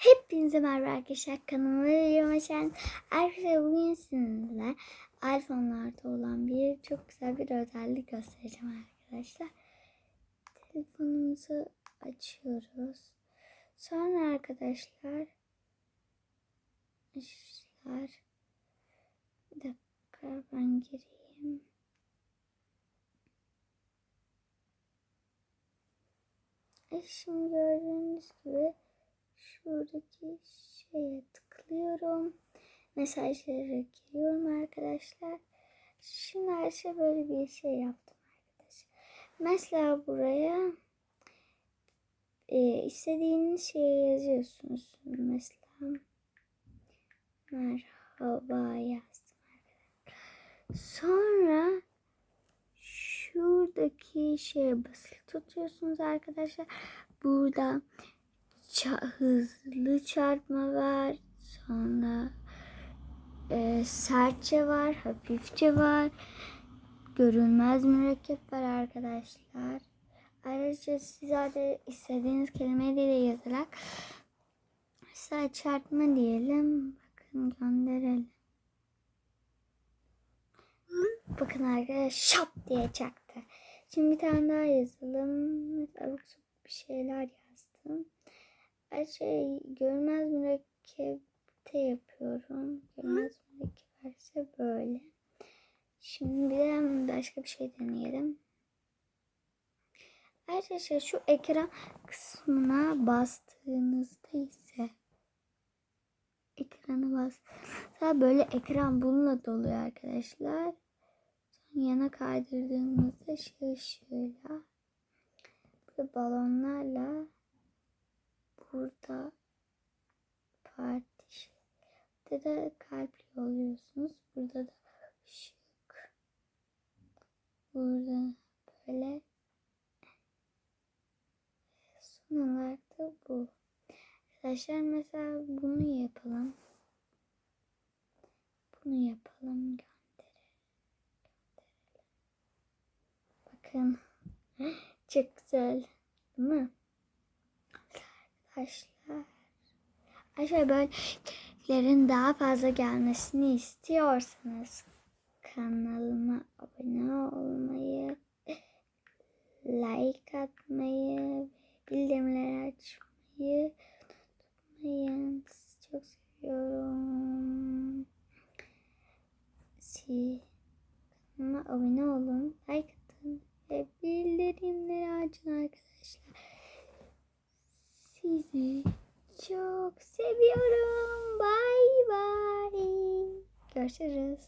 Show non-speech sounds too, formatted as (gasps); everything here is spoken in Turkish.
Hepinize merhaba arkadaşlar. Kanalıma videoma hoş geldiniz. Arkadaşlar bugün sizinle iPhone'larda olan bir çok güzel bir özellik göstereceğim arkadaşlar. Telefonumuzu açıyoruz. Sonra arkadaşlar bir dakika ben gireyim. E şimdi gördüğünüz gibi şuradaki şeye tıklıyorum. Mesajlara giriyorum arkadaşlar. Şimdi her şey böyle bir şey yaptım arkadaşlar. Mesela buraya e, istediğiniz şeyi yazıyorsunuz. Mesela merhaba yazdım arkadaşlar. Sonra şuradaki şeye basılı tutuyorsunuz arkadaşlar. Burada hızlı çarpma var. Sonra e, sertçe var, hafifçe var. Görünmez mürekkep var arkadaşlar. Ayrıca size de istediğiniz kelimeyi de yazarak mesela çarpma diyelim. Bakın gönderelim. Bakın arkadaşlar şap diye çaktı. Şimdi bir tane daha yazalım. Abuk bir şeyler yazdım. Her şey görmez mürekkepte yapıyorum. Görmez mürekkep ise böyle. Şimdi bir de başka bir şey deneyelim. Arkadaşlar şu ekran kısmına bastığınızda ise ekranı bastığınızda böyle ekran bununla doluyor arkadaşlar. Sonra yana kaydırdığımızda şey ışığıyla böyle balonlarla burada parti burada da kalpli oluyorsunuz. Burada da ışık. Burada böyle son olarak da bu. Arkadaşlar mesela bunu yapalım. Bunu yapalım. Gönderelim. Bakın. (gasps) Çok güzel. Değil mi? Arkadaşlar. Arkadaşlar böylelerin daha fazla gelmesini istiyorsanız kanalıma abone olmayı, like atmayı bildirimleri açmayı unutmayın. Sizi çok seviyorum. Siz kanalıma abone olun, like atın ve bildirimleri açın arkadaşlar. Sizi çok seviyorum. Bye bye. Görüşürüz.